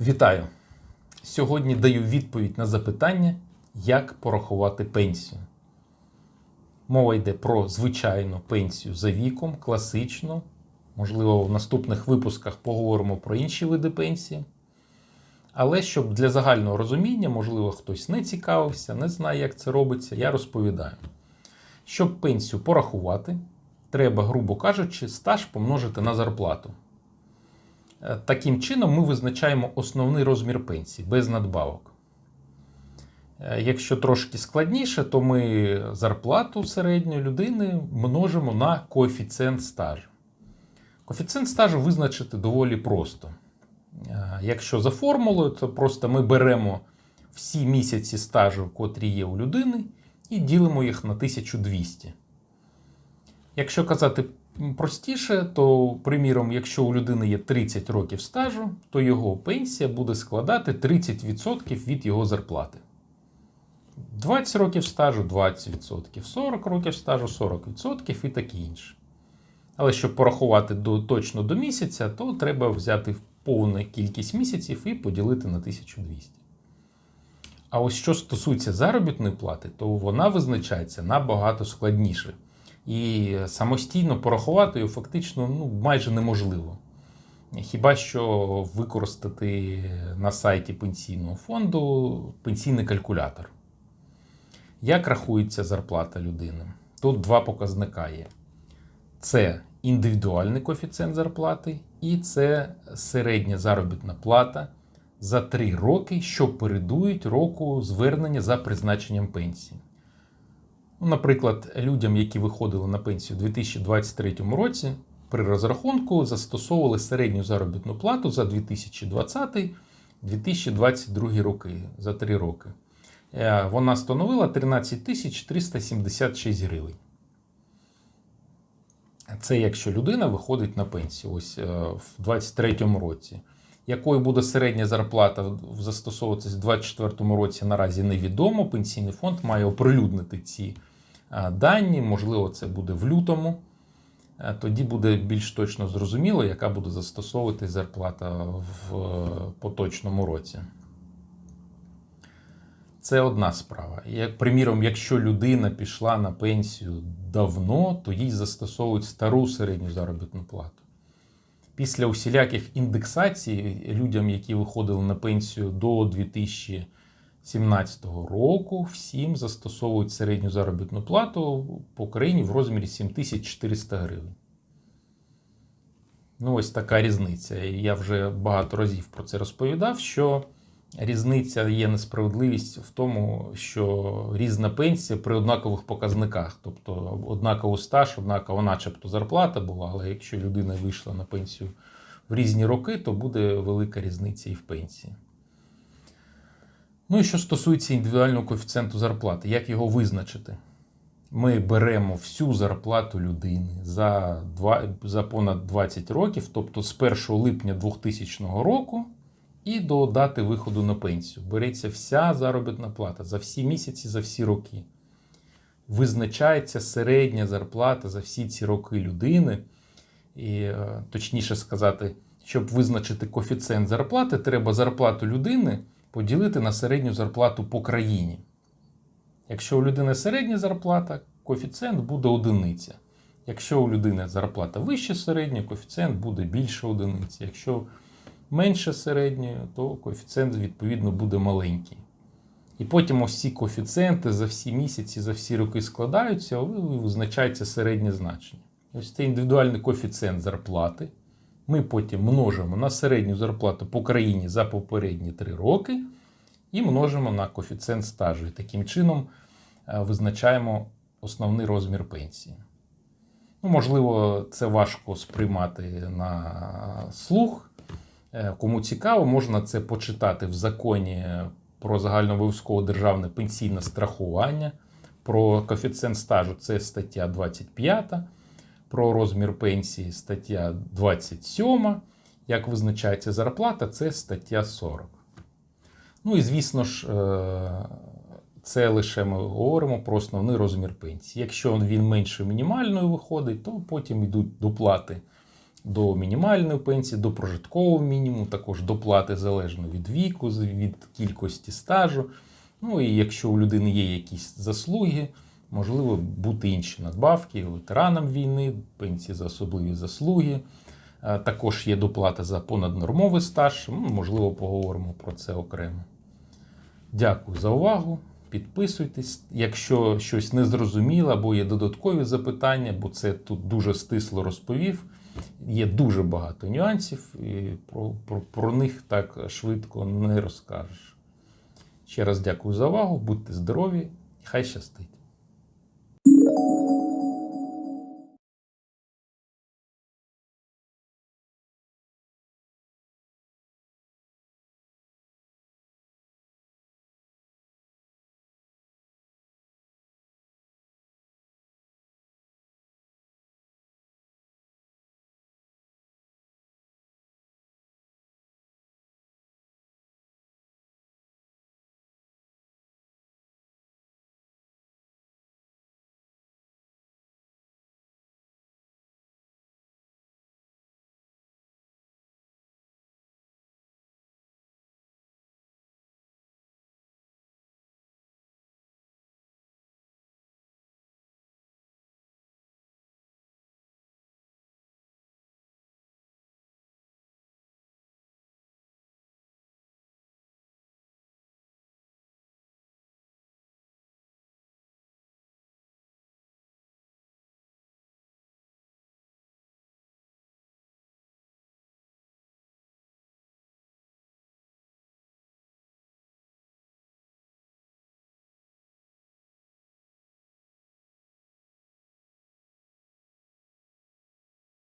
Вітаю! Сьогодні даю відповідь на запитання, як порахувати пенсію. Мова йде про звичайну пенсію за віком, класичну. Можливо, в наступних випусках поговоримо про інші види пенсії. Але щоб для загального розуміння, можливо, хтось не цікавився, не знає, як це робиться, я розповідаю. Щоб пенсію порахувати, треба, грубо кажучи, стаж помножити на зарплату. Е, Таким чином, ми визначаємо основний розмір пенсії без надбавок. Е, Якщо трошки складніше, то ми зарплату середньої людини множимо на коефіцієнт стажу. Коефіцієнт стажу визначити доволі просто. Е, Якщо за формулою, то просто ми беремо всі місяці стажу, котрі є у людини, і ділимо їх на 1200. Якщо казати простіше, то, приміром, якщо у людини є 30 років стажу, то його пенсія буде складати 30% від його зарплати. 20 років стажу 20%, 40 років стажу 40% і таке інше. Але щоб порахувати до, точно до місяця, то треба взяти повну кількість місяців і поділити на 1200. А ось що стосується заробітної плати, то вона визначається набагато складніше. І самостійно порахувати її фактично ну, майже неможливо. Хіба що використати на сайті пенсійного фонду пенсійний калькулятор. Як рахується зарплата людини? Тут два показника є: це індивідуальний коефіцієнт зарплати, і це середня заробітна плата за 3 роки, що передують року звернення за призначенням пенсії. Ну, Наприклад, людям, які виходили на пенсію у 2023 році, при розрахунку застосовували середню заробітну плату за 2020-2022 роки за 3 роки. Е, Вона становила 13 376 гривень. Це якщо людина виходить на пенсію ось е, в 2023 році. Якою буде середня зарплата застосовуватись в 2024 році, наразі невідомо. Пенсійний фонд має оприлюднити ці дані. Можливо, це буде в лютому. Тоді буде більш точно зрозуміло, яка буде застосовувати зарплата в е, поточному році. Це одна справа. Як, приміром, якщо людина пішла на пенсію давно, то їй застосовують стару середню заробітну плату. Після усіляких індексацій людям, які виходили на пенсію до 2017 року, всім застосовують середню заробітну плату по країні в розмірі 7400 гривень. Ну, ось така різниця. Я вже багато разів про це розповідав, що різниця є несправедливість в тому, що різна пенсія при однакових показниках. Тобто однаковий стаж, однакова начебто зарплата була, але якщо людина вийшла на пенсію в різні роки, то буде велика різниця і в пенсії. Ну і що стосується індивідуального коефіцієнту зарплати, як його визначити? Ми беремо всю зарплату людини за, два, за понад 20 років, тобто з 1 липня 2000 року і до дати виходу на пенсію. Береться вся заробітна плата за всі місяці, за всі роки. Визначається середня зарплата за всі ці роки людини. І е, точніше сказати, щоб визначити коефіцієнт зарплати, треба зарплату людини поділити на середню зарплату по країні. Якщо у людини середня зарплата, коефіцієнт буде одиниця. Якщо у людини зарплата вище середньої, коефіцієнт буде більше одиниці. Якщо менше середньої, то коефіцієнт відповідно буде маленький. І потім ось ці коефіцієнти за всі місяці, за всі роки складаються, і визначається середнє значення. Ось цей індивідуальний коефіцієнт зарплати. Ми потім множимо на середню зарплату по країні за попередні 3 роки і множимо на коефіцієнт стажу. І таким чином е, визначаємо основний розмір пенсії. Ну, можливо, це важко сприймати на слух. Е, Кому цікаво, можна це почитати в законі про загальнообов'язкове державне пенсійне страхування, про коефіцієнт стажу це стаття 25, про розмір пенсії стаття 27, як визначається зарплата, це стаття 40. Ну і звісно ж, е, це лише ми говоримо про основний розмір пенсії. Якщо він менше мінімальної виходить, то потім йдуть доплати до мінімальної пенсії, до прожиткового мінімуму, також доплати залежно від віку, від кількості стажу. Ну і якщо у людини є якісь заслуги, можливо, бути інші надбавки ветеранам війни, пенсії за особливі заслуги. Також є доплата за понаднормовий стаж. Можливо, поговоримо про це окремо. Дякую за увагу. Підписуйтесь. Якщо щось не зрозуміло або є додаткові запитання, бо це тут дуже стисло розповів. Є дуже багато нюансів, і про, про, про них так швидко не розкажеш. Ще раз дякую за увагу. Будьте здорові, хай щастить.